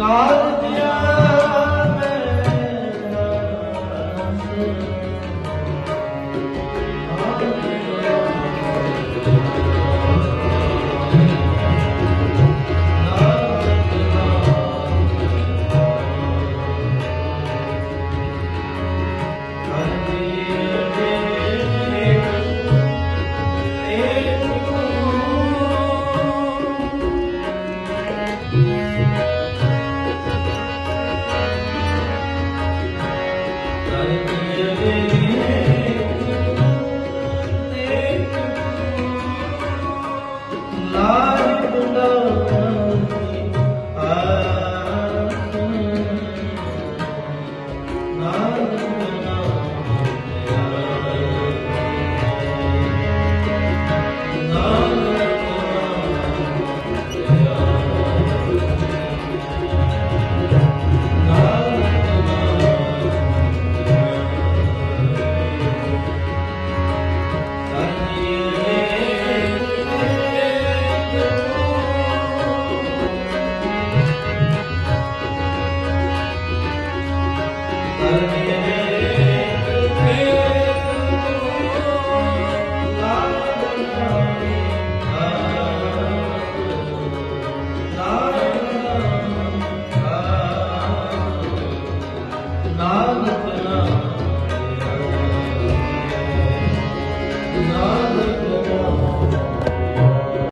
ਕਾਰਜ Hallelujah. ਨਾਨਕ ਨਾਮ